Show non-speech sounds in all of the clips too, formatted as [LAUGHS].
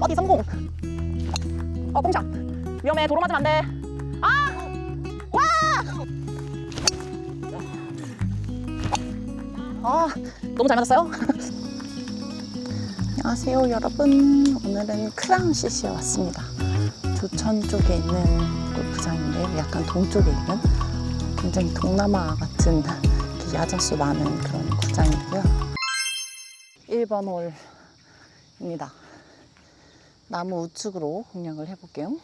어디 성공. 어, 뽕샷. 위험해. 도로 맞으면 안 돼. 아! 와! 아, 너무 잘 맞았어요. [LAUGHS] 안녕하세요, 여러분. 오늘은 크라운 CC에 왔습니다. 조천 쪽에 있는 골프장인데 약간 동쪽에 있는 굉장히 동남아 같은 야자수 많은 그런 구장이고요. 1번 홀입니다. 나무 우측으로 공략을 해볼게요.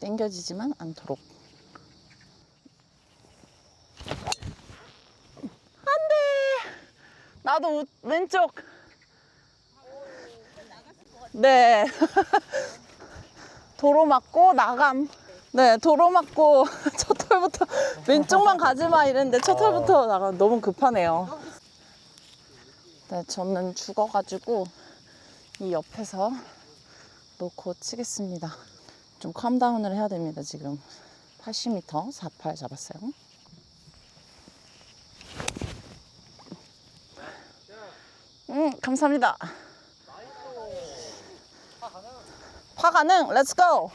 당겨지지만 않도록. 안 돼! 나도 우- 왼쪽. 네. [LAUGHS] 도로 맞고 나감. 네, 도로 맞고 [LAUGHS] 첫 털부터 왼쪽만 가지 마 이랬는데 첫 털부터 나가 너무 급하네요. 네, 저는 죽어가지고 이 옆에서 놓고 치겠습니다. 좀 컴다운을 해야 됩니다, 지금. 80m 48 잡았어요. 음, 감사합니다. 파 가능, 렛츠 고!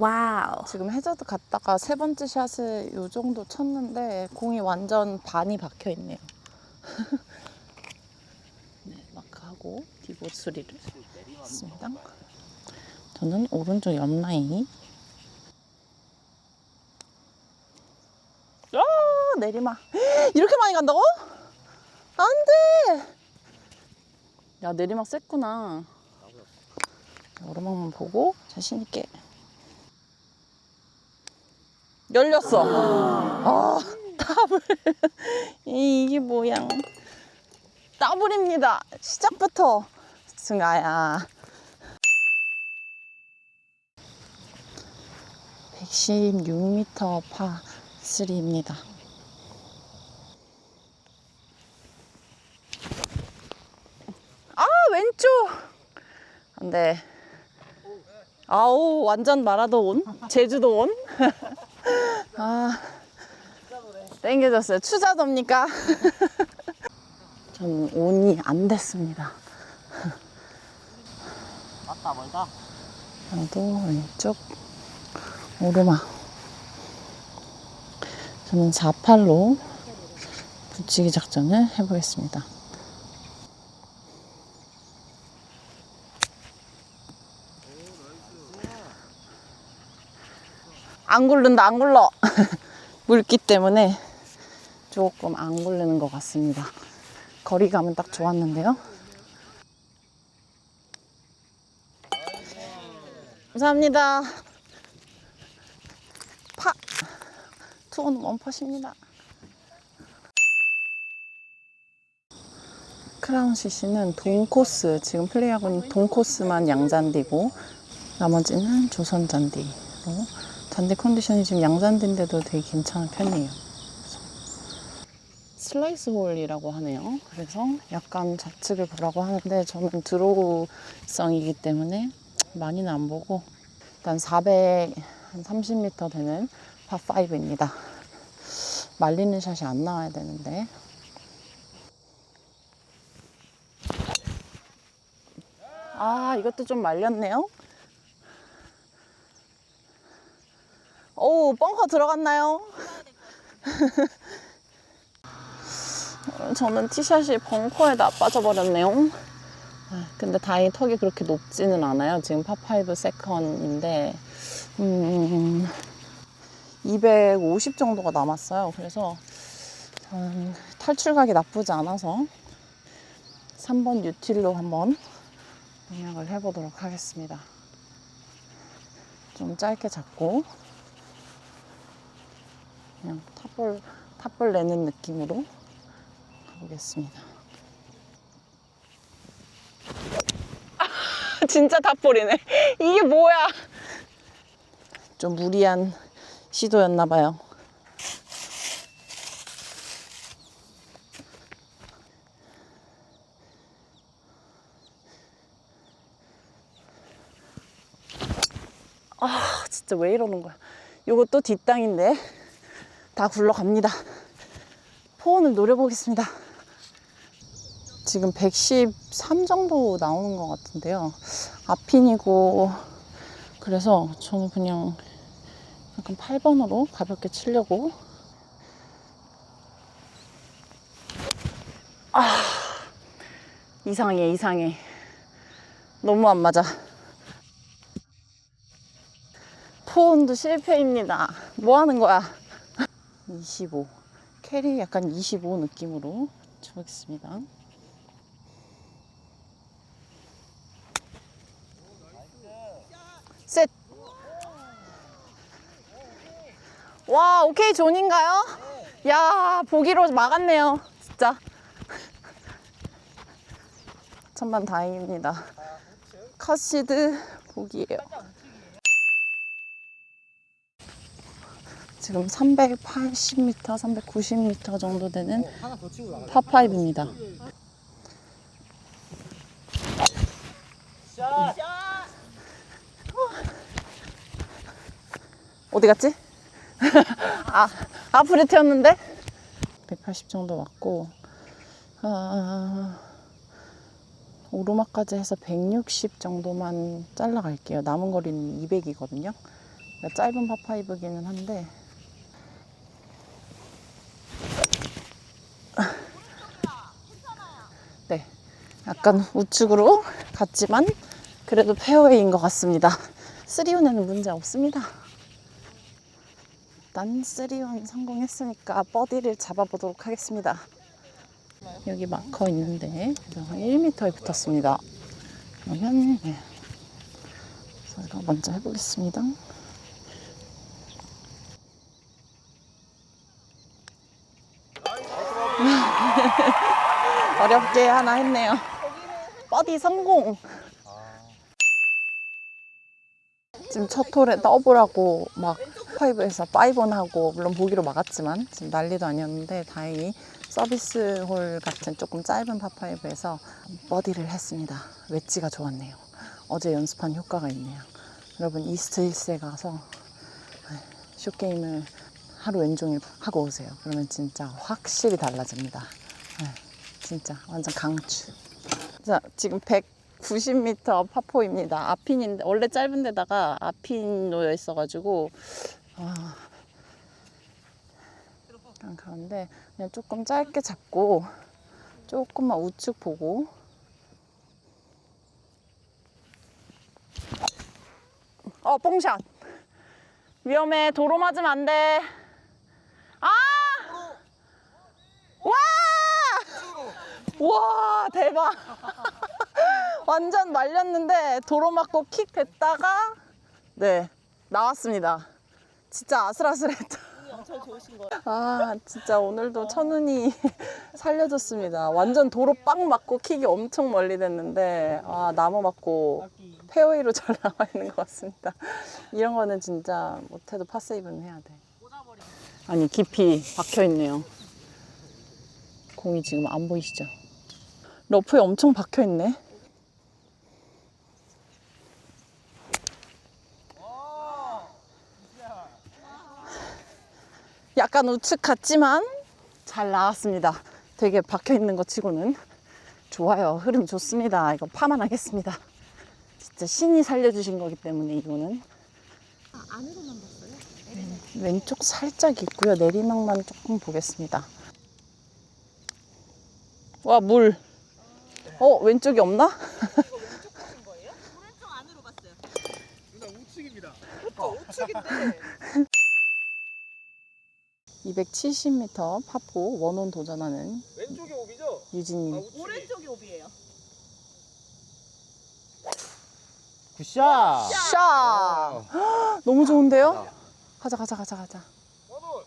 와우. 지금 해저드 갔다가 세 번째 샷을 이 정도 쳤는데 공이 완전 반이 박혀 있네요. [LAUGHS] 네, 마크하고 디봇 수리를 했습니다. 저는 오른쪽 옆 라인. 아, 내리막. 이렇게 많이 간다고? 안 돼! 야, 내리막 셌구나. 오르막만 보고 자신 있게 열렸어. 아. [LAUGHS] 이- 이게 뭐야. 더블입니다. 시작부터 승아야. 116m 파 3입니다. 아, 왼쪽. 안 돼. 아우, 완전 마라도 온. 제주도 온. [LAUGHS] 아, 땡겨졌어요. 추자도입니까? [LAUGHS] 저는 온이 안 됐습니다. 맞다 멀다. 나도 왼쪽 오르막. 저는 48로 붙이기 작전을 해보겠습니다. 안 굴른다, 안 굴러. [LAUGHS] 물기 때문에 조금 안 굴르는 것 같습니다. 거리감은 딱 좋았는데요. 감사합니다. 파. 투어는 원팟입니다. 크라운 CC는 동 코스, 지금 플레이하고 있는 동 코스만 양잔디고, 나머지는 조선 잔디로. 잔디 컨디션이 지금 양잔디인데도 되게 괜찮은 편이에요. 슬라이스 홀이라고 하네요. 그래서 약간 좌측을 보라고 하는데 저는 드로우성이기 때문에 많이는 안 보고 일단 430m 되는 파5입니다. 말리는 샷이 안 나와야 되는데 아 이것도 좀 말렸네요. 오 벙커 들어갔나요? [LAUGHS] 저는 티샷이 벙커에다 빠져버렸네요. 아, 근데 다행히 턱이 그렇게 높지는 않아요. 지금 파5 세컨인데, 음, 250 정도가 남았어요. 그래서 저는 탈출각이 나쁘지 않아서 3번 유틸로 한번 공략을 해보도록 하겠습니다. 좀 짧게 잡고, 그냥 탑볼, 탑볼 내는 느낌으로 가 보겠습니다. [LAUGHS] 진짜 탑볼이네. 이게 뭐야? 좀 무리한 시도였나 봐요. 아, 진짜 왜 이러는 거야. 요것도 뒷땅인데 다 굴러갑니다. 포온을 노려보겠습니다. 지금 113 정도 나오는 것 같은데요. 앞핀이고 그래서 저는 그냥 약간 8번으로 가볍게 치려고. 아 이상해 이상해. 너무 안 맞아. 포온도 실패입니다. 뭐 하는 거야? 25 캐리 약간 25 느낌으로 쳐보겠습니다 와, 오케이 존인가요? 야, 보기로 막았네요. 진짜. [LAUGHS] 천만 다행입니다. 컷시드 보기예요. 지금 380m, 390m 정도 되는 파5입니다. 어디 갔지? 아, 앞으로 튀었는데? 180 정도 왔고, 아, 오르막까지 해서 160 정도만 잘라갈게요. 남은 거리는 200이거든요. 그러니까 짧은 파파이브기는 한데, 네. 약간 우측으로 갔지만, 그래도 페어웨이인 것 같습니다. 3온에는 문제 없습니다. 일단 3온 성공했으니까 버디를 잡아보도록 하겠습니다. 여기 마커 있는데 그래서 1m에 붙었습니다. 그러면 네. 저희가 먼저 해보겠습니다. [LAUGHS] 어렵게 하나 했네요. 버디 성공. 지금 첫 홀에 더블하고 막 파이브에서 파이번하고 물론 보기로 막았지만 지금 난리도 아니었는데 다행히 서비스 홀 같은 조금 짧은 파파이브에서 버디를 했습니다. 웨지가 좋았네요. 어제 연습한 효과가 있네요. 여러분 이스트 힐스에 가서 슛 게임을 하루 왼종일 하고 오세요. 그러면 진짜 확실히 달라집니다. 네, 진짜 완전 강추. 자, 지금 190m 파포입니다. 앞핀인데 원래 짧은 데다가 앞핀 놓여 있어가지고 아, 약간 가운데 그냥 조금 짧게 잡고 조금만 우측 보고. 어 뽕샷. 위험해. 도로 맞으면 안돼. 아! 와! 와 대박. [LAUGHS] 완전 말렸는데 도로 맞고 킥 됐다가 네 나왔습니다 진짜 아슬아슬했다. 아 진짜 오늘도 천운이 [LAUGHS] 살려줬습니다. 완전 도로 빵 맞고 킥이 엄청 멀리 됐는데 아 나무 맞고 페어웨이로 [LAUGHS] 잘 나와 있는 것 같습니다. 이런 거는 진짜 못해도 파세이브는 해야 돼. 아니 깊이 박혀 있네요. 공이 지금 안 보이시죠? 러프에 엄청 박혀 있네 약간 우측 같지만 잘 나왔습니다. 되게 박혀 있는 것 치고는 좋아요. 흐름 좋습니다. 이거 파만 하겠습니다. 진짜 신이 살려주신 거기 때문에 이거는 안으로만 봤어요? 왼쪽 살짝 있고요. 내리막만 조금 보겠습니다. 와 물. 어 왼쪽이 없나? 오른쪽 안으로 봤어요. 누나 우측입니다. 우측인데. [LAUGHS] 270m 파포 원온 도전하는 왼쪽이 오비죠? 유진님. 우측이. 오른쪽이 오비예요. 굿샷! 샤! [GASPS] 너무 좋은데요? 가자 가자 가자 가자. 원홀.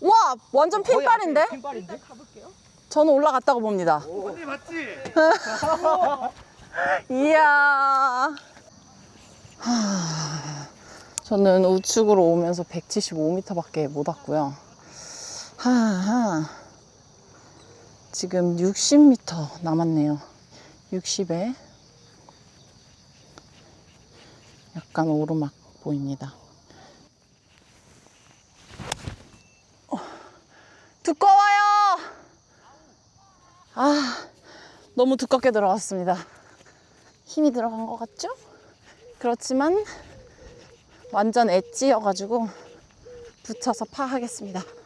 와 완전 핀발인데? 핀발인데? 가볼게요. 저는 올라갔다고 봅니다. 언니 맞지? [LAUGHS] 이야. 하, 저는 우측으로 오면서 175m밖에 못 왔고요. 하하. 지금 60m 남았네요. 60에 약간 오르막 보입니다. 어, 두꺼워요. 아, 너무 두껍게 들어갔습니다. 힘이 들어간 것 같죠? 그렇지만 완전 엣지여가지고 붙여서 파하겠습니다.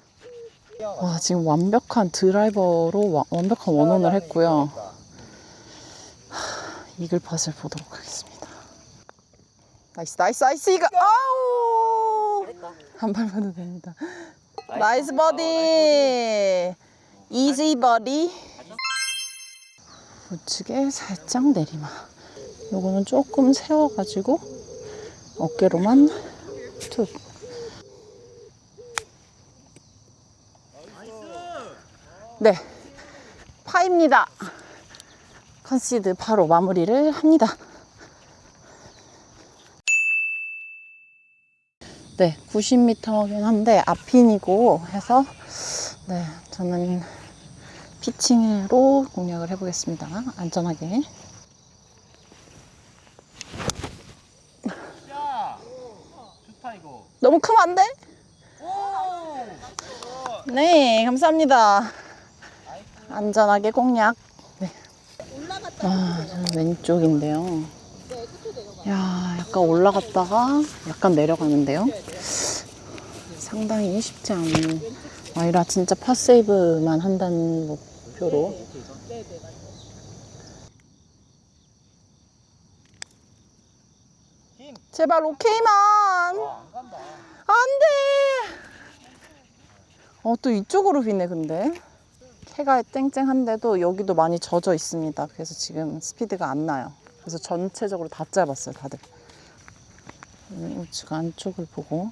와 지금 완벽한 드라이버로 와- 완벽한 원원을 했고요. 하, 이글 팟을 보도록 하겠습니다. 나이스 나이스 나이스 이글 아우 한 발만도 됩니다. 나이스 버디 이지 버디 우측에 살짝 내리막 요거는 조금 세워가지고 어깨로만 툭 네, 파입니다. 컨시드 바로 마무리를 합니다. 네, 90m긴 한데 앞핀이고 해서 네, 저는 피칭으로 공략을 해보겠습니다. 안전하게. 야 좋다 이거 너무 크면 안 돼? 오 네, 감사합니다. 안전하게 공략. 네. 아, 저는 왼쪽인데요. 네. 야, 약간 올라갔다가 약간 내려가는데요. 상당히 쉽지 않은 아이라 진짜 파세이브만 한다는 목표로. 제발 오케이만. 간다 안 돼. 어, 또 이쪽으로 비네, 근데. 해가 쨍쨍한데도 여기도 많이 젖어 있습니다. 그래서 지금 스피드가 안 나요. 그래서 전체적으로 다 짧았어요, 다들. 음, 우측 안쪽을 보고.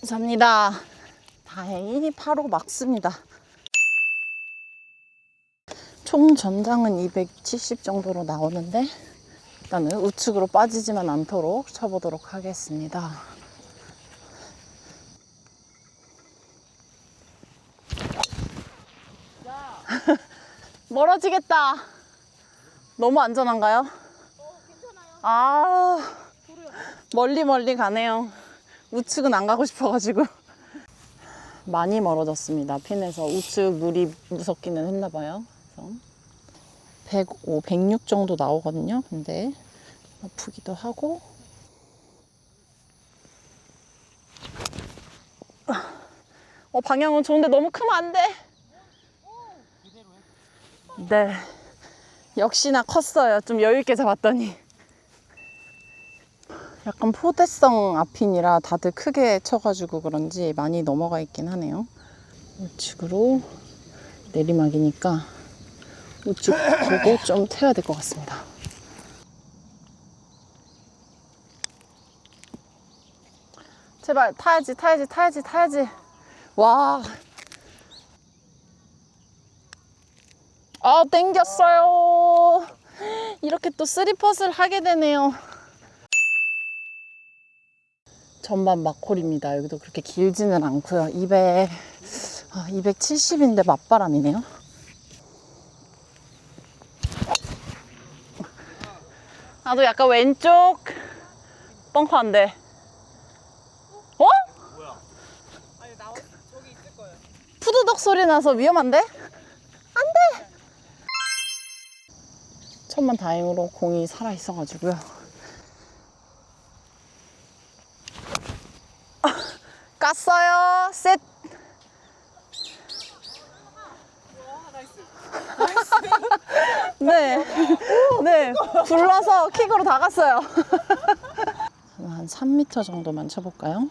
감사합니다. 다행히 바로 막습니다. 총 전장은 270 정도로 나오는데 일단은 우측으로 빠지지만 않도록 쳐보도록 하겠습니다. 멀어지겠다. 너무 안전한가요? 아, 멀리 멀리 가네요. 우측은 안 가고 싶어가지고. 많이 멀어졌습니다. 핀에서 우측 물이 무섭기는 했나 봐요. 그래서 105, 106 정도 나오거든요. 근데 아프기도 하고. 어, 방향은 좋은데 너무 크면 안 돼. 네. 역시나 컸어요. 좀 여유있게 잡았더니. 약간 포대성 앞핀이라 다들 크게 쳐가지고 그런지 많이 넘어가 있긴 하네요. 우측으로 내리막이니까 우측 보고 좀 태워야 될 것 같습니다. 제발 타야지 타야지 타야지 타야지 와. 아 땡겼어요. 이렇게 또 쓰리퍼스를 하게 되네요. 전반 막홀입니다. 여기도 그렇게 길지는 않고요. 200, 아, 270인데 맞바람이네요. 나도 약간 왼쪽 벙커 안 돼. 어? 뭐야 아니, 나와. 저기 있을 거예요. 푸드덕 소리 나서 위험한데? 천만 다행으로 공이 살아 있어가지고요. 아, [LAUGHS] 깠어요. 셋. [LAUGHS] 네. 네. 불러서 킥으로 다 갔어요. [LAUGHS] 한 3m 정도만 쳐볼까요?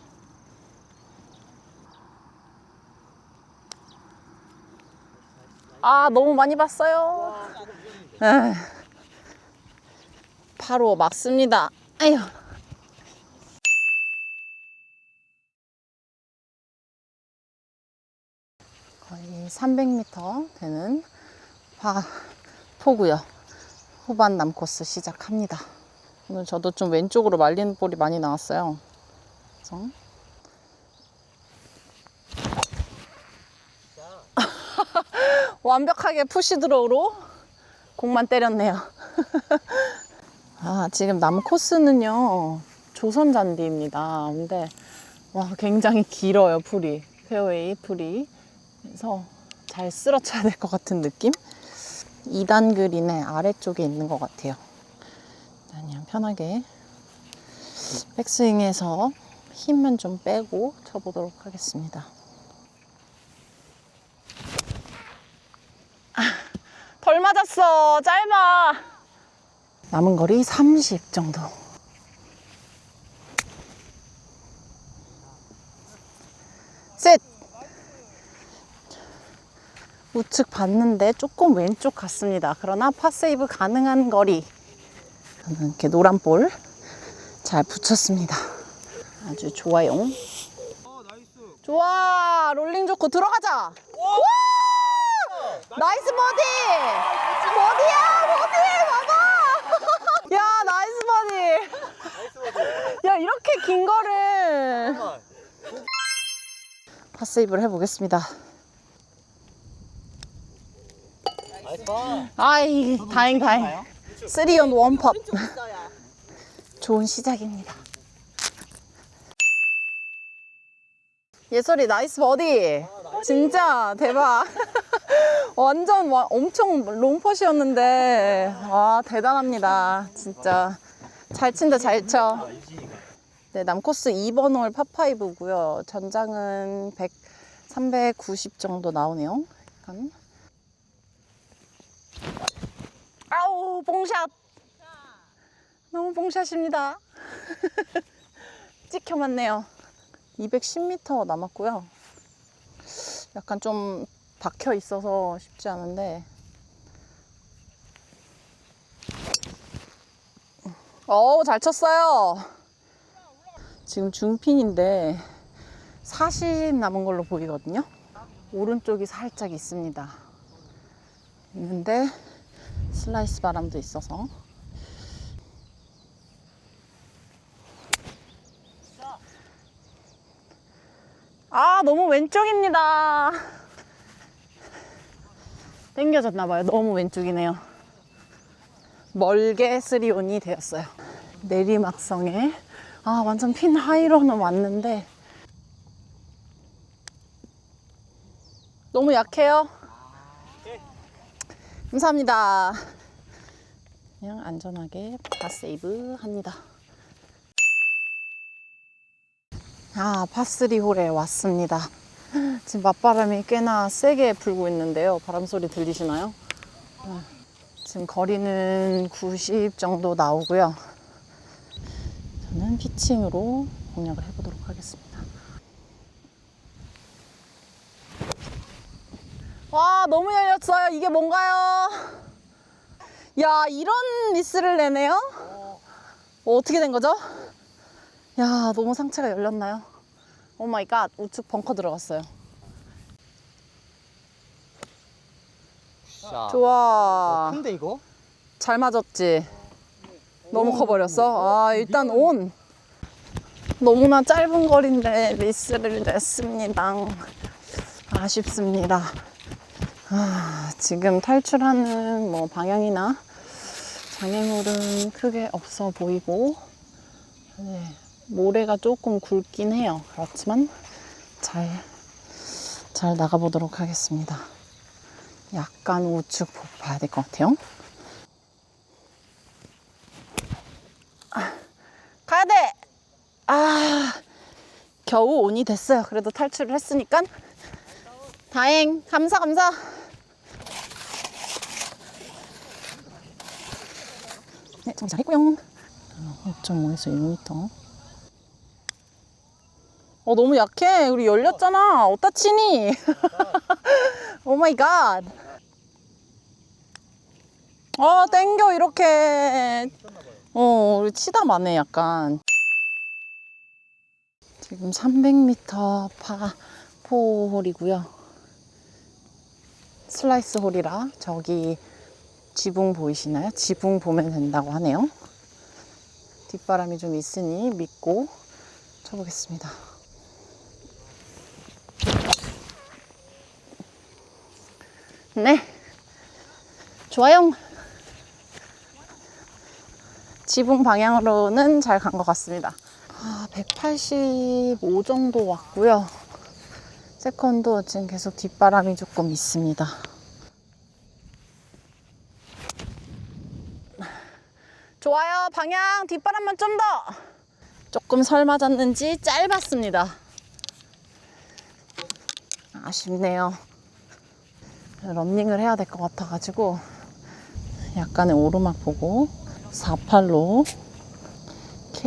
아, 너무 많이 봤어요. 에휴. 바로 막습니다. 아휴. 거의 300m 되는 파 포고요. 후반 남코스 시작합니다. 오늘 저도 좀 왼쪽으로 말리는 볼이 많이 나왔어요. 그래서 [LAUGHS] 완벽하게 푸시 드로우로 공만 때렸네요. [LAUGHS] 아, 지금 남 코스는요, 조선 잔디입니다. 근데, 와, 굉장히 길어요, 풀이. 페어웨이 풀이. 그래서 잘 쓸어쳐야 될 것 같은 느낌? 2단 그린의 아래쪽에 있는 것 같아요. 그냥 편하게 백스윙에서 힘은 좀 빼고 쳐보도록 하겠습니다. 아, 덜 맞았어. 짧아. 남은 거리 30 정도. 셋. 우측 봤는데 조금 왼쪽 같습니다. 그러나 파세이브 가능한 거리. 이렇게 노란 볼 잘 붙였습니다. 아주 좋아요. 좋아. 롤링 좋고 들어가자. 와! 나이스 버디! 버디야! 버디! 봐봐! 야, 나이스 버디! 나이스 버디 야, 이렇게 긴 거를 잠깐만 파세이브를 해보겠습니다. 아이, 다행, 다행. 쓰리온 원팝. [LAUGHS] 좋은 시작입니다. 예솔이 나이스 버디. 진짜 대박. [LAUGHS] 완전 와- 엄청 롱퍼시였는데 와 대단합니다. 진짜 잘 친다 잘 쳐. 네, 남코스 2번 홀 파5고요. 전장은 100, 390 정도 나오네요. 약간. 아우 봉샷. 너무 봉샷입니다. [LAUGHS] 찍혀 맞네요. 210m 남았고요. 약간 좀 박혀 있어서 쉽지 않은데. 어우, 잘 쳤어요. 지금 중핀인데 40 남은 걸로 보이거든요. 오른쪽이 살짝 있습니다. 있는데 슬라이스 바람도 있어서. 아 너무 왼쪽입니다. 땡겨졌나봐요. 너무 왼쪽이네요. 멀게 쓰리온이 되었어요. 내리막성에 아 완전 핀 하이로는 왔는데 너무 약해요 감사합니다 그냥 안전하게 파세이브 합니다 아, 파스리 홀에 왔습니다. 지금 맞바람이 꽤나 세게 불고 있는데요. 바람 소리 들리시나요? 아, 지금 거리는 90 정도 나오고요. 피칭으로 공략을 해보도록 하겠습니다. 와, 너무 열렸어요. 이게 뭔가요? 야, 이런 미스를 내네요? 어, 어떻게 된 거죠? 야, 너무 상체가 열렸나요? 오 마이 갓, 우측 벙커 들어갔어요. 자 좋아. 큰데 이거? 잘 맞았지? 너무 커버렸어? 아, 일단 온. 너무나 짧은 거리인데 미스를 냈습니다. 아쉽습니다. 아, 지금 탈출하는 뭐 방향이나 장애물은 크게 없어 보이고, 네, 모래가 조금 굵긴 해요. 그렇지만 잘, 잘 나가보도록 하겠습니다. 약간 우측 봐야 될 것 같아요. 아, 가야 돼! 아, 겨우 온이 됐어요. 그래도 탈출을 했으니까. 다행. 감사, 감사. 네, 정리 잘했고요. 5.5에서 1m. 어, 너무 약해. 우리 열렸잖아. 어디다 치니? 오 마이 갓. 아, 땡겨, 이렇게. 어, 우리 치다 마네, 약간. 지금 300m 파, 포홀이고요. 슬라이스 홀이라 저기 지붕 보이시나요? 지붕 보면 된다고 하네요. 뒷바람이 좀 있으니 믿고 쳐보겠습니다. 네. 좋아요. 지붕 방향으로는 잘 간 것 같습니다. 아, 185 정도 왔고요. 세컨도 지금 계속 뒷바람이 조금 있습니다. 좋아요. 방향 뒷바람만 좀 더. 조금 설 맞았는지 짧았습니다. 아쉽네요. 런닝을 해야 될 것 같아가지고 약간의 오르막 보고 48로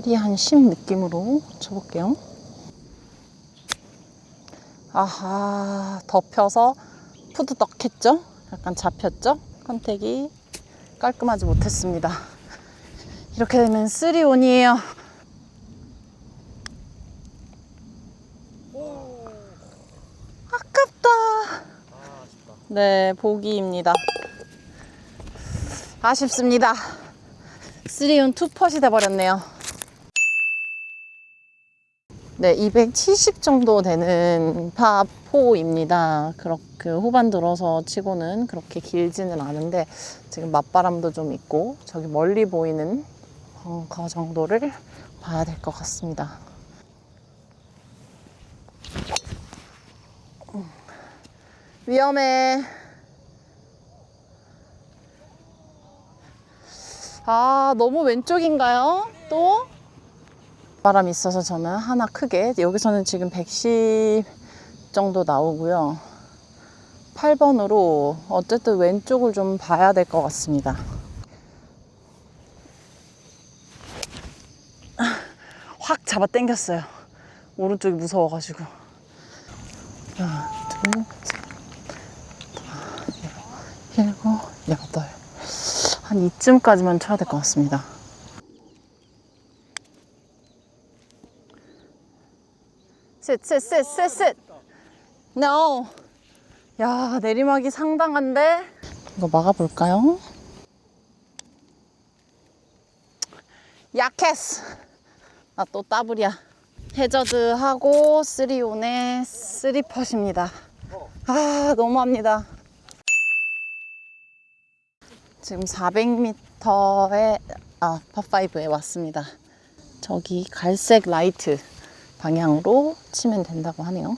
캐리 한 10 느낌으로 쳐볼게요. 아하, 덮여서 푸드 떡했죠? 약간 잡혔죠? 컨택이 깔끔하지 못했습니다. 이렇게 되면 3온이에요. 아깝다. 네, 보기입니다. 아쉽습니다. 3온 투퍼시 돼버렸네요. 네, 270 정도 되는 파4입니다. 그렇게 후반 들어서 치고는 그렇게 길지는 않은데 지금 맞바람도 좀 있고 저기 멀리 보이는 벙커 정도를 봐야 될 것 같습니다. 위험해. 아, 너무 왼쪽인가요? 또? 바람이 있어서 저는 하나 크게, 여기서는 지금 110 정도 나오고요. 8번으로 어쨌든 왼쪽을 좀 봐야 될 것 같습니다. 확 잡아 당겼어요. 오른쪽이 무서워가지고. 하나, 둘, 셋, 일곱, 여덟. 한 이쯤까지만 쳐야 될 것 같습니다. Sit, sit, sit, sit, sit. No. 야, 내리막이 상당한데? 이거 막아볼까요? 약했어. 나 또 따블이야. 해저드 하고 3온의 3펫입니다. 아, 너무합니다. 지금 400m의 아, 파5에 왔습니다. 저기 갈색 라이트 방향으로 치면 된다고 하네요.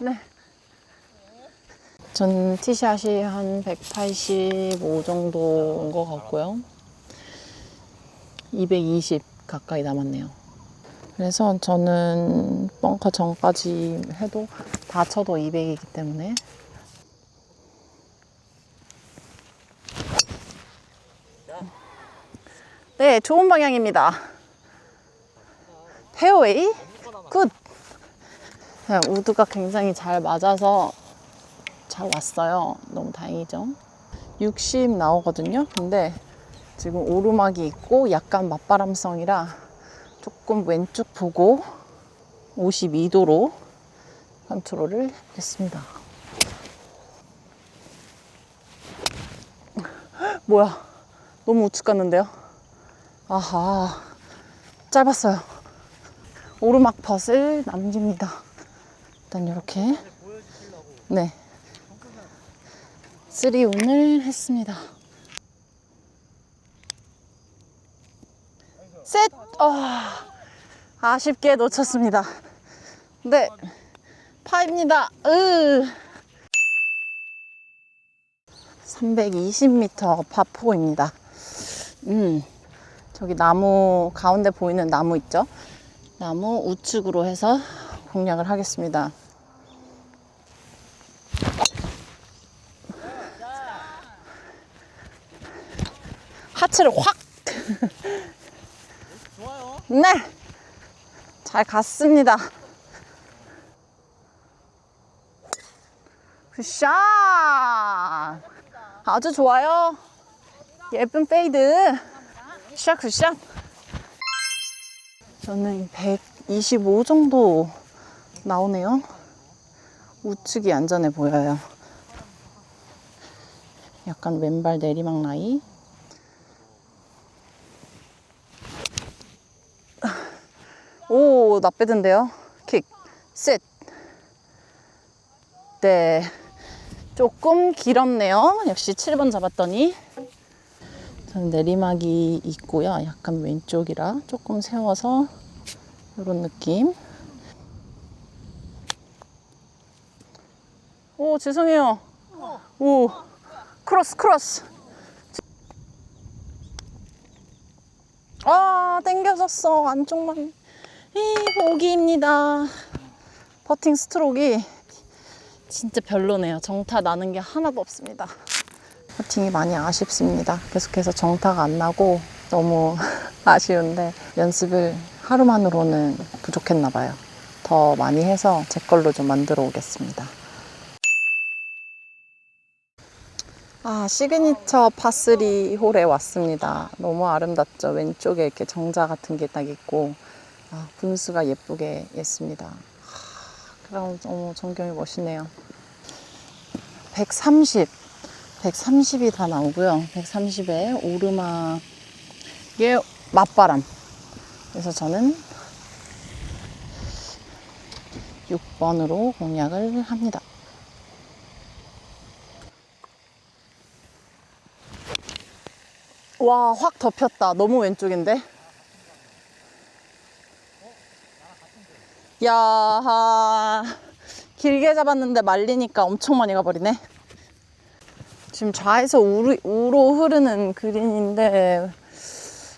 네. 전 티샷이 한 185 정도인 것 같고요. 220 가까이 남았네요. 그래서 저는 벙커 전까지 해도 다 쳐도 200이기 때문에 네, 좋은 방향입니다. 페어웨이 굿. 네, 우드가 굉장히 잘 맞아서 잘 왔어요. 너무 다행이죠. 60 나오거든요. 근데 지금 오르막이 있고 약간 맞바람성이라 조금 왼쪽 보고 52도로 컨트롤을 했습니다. 뭐야? 너무 우측 갔는데요? 아하, 짧았어요. 오르막 펫을 남깁니다. 일단 이렇게 네, 3온을 했습니다. 셋! 아, 아쉽게 놓쳤습니다. 네, 파입니다. 으. 320m 파4입니다. 음, 저기 나무, 가운데 보이는 나무 있죠? 나무 우측으로 해서 공략을 하겠습니다. 하체를 확! [LAUGHS] 네! 잘 갔습니다. 굿샷! 아주 좋아요. 예쁜 페이드. 굿샷, 굿샷. 저는 125 정도 나오네요. 우측이 안전해 보여요. 약간 왼발 내리막 라이. 오, 나빼던데요? 킥, 셋. 네. 조금 길었네요. 역시 7번 잡았더니. 내리막이 있고요. 약간 왼쪽이라 조금 세워서 이런 느낌. 오, 죄송해요. 오, 크로스, 크로스. 아, 땡겨졌어. 안쪽만. 이, 보기입니다. 퍼팅 스트로크가 진짜 별로네요. 정타 나는 게 하나도 없습니다. 퍼팅이 많이 아쉽습니다. 계속해서 정타가 안 나고 너무 [LAUGHS] 아쉬운데 연습을 하루만으로는 부족했나 봐요. 더 많이 해서 제 걸로 좀 만들어 오겠습니다. 아, 시그니처 파3 홀에 왔습니다. 너무 아름답죠? 왼쪽에 이렇게 정자 같은 게 딱 있고, 아, 분수가 예쁘게 있습니다. 하, 그럼 너무 전경이 멋있네요. 130, 130이 다 나오고요. 130에 오르막에 맞바람. 그래서 저는 6번으로 공략을 합니다. 와, 확 덮였다. 너무 왼쪽인데? 야, 하, 길게 잡았는데 말리니까 엄청 많이 가버리네. 지금 좌에서 우로, 우로 흐르는 그린인데,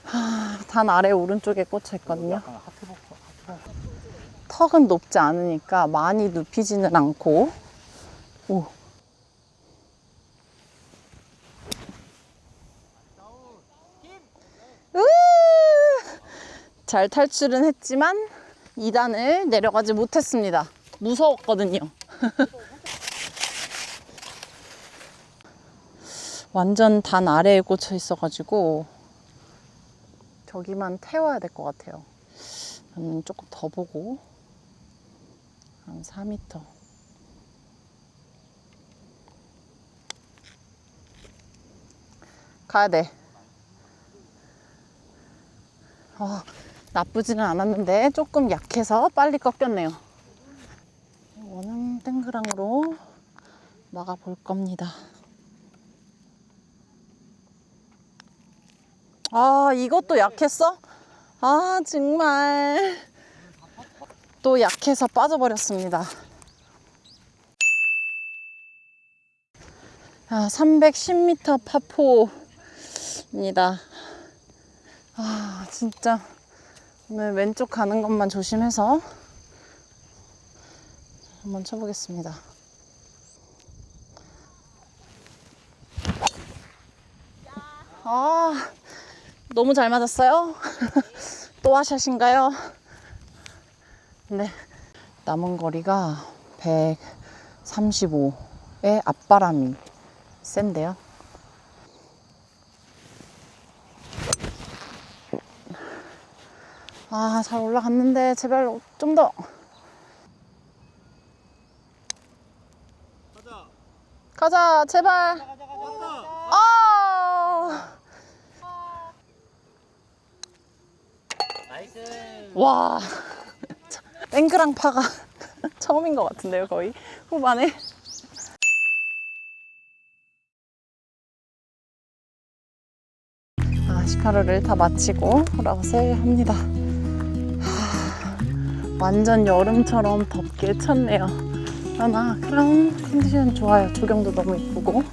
하, 단 아래 오른쪽에 꽂혀 있거든요. 턱은 높지 않으니까 많이 눕히지는 않고, 오. 으! 잘 탈출은 했지만 2단을 내려가지 못했습니다. 무서웠거든요. [LAUGHS] 완전 단 아래에 꽂혀 있어가지고 저기만 태워야 될 것 같아요. 저는 조금 더 보고 한 4m. 가야 돼. 어, 나쁘지는 않았는데 조금 약해서 빨리 꺾였네요. 이거는 땡그랑으로 막아볼 겁니다. 아, 이것도 약했어? 아, 정말. 또 약해서 빠져버렸습니다. 아, 310m 파포입니다. 아, 진짜. 오늘 왼쪽 가는 것만 조심해서 한번 쳐보겠습니다. 아, 너무 잘 맞았어요. [LAUGHS] 또 하샷인가요? 네. 남은 거리가 135의 앞바람이 센데요. 아, 잘 올라갔는데 제발 좀 더. 가자. 가자, 제발. 가자 가자 가자. 아! 나이스. 와. [LAUGHS] 땡그랑 파가 [LAUGHS] 처음인 것 같은데요, 거의. 후반에. 아, 18호를 다 마치고 돌아오세요 합니다. 하, 완전 여름처럼 덥게 쳤네요. 그러나 크라운 컨디션 좋아요. 조경도 너무 이쁘고.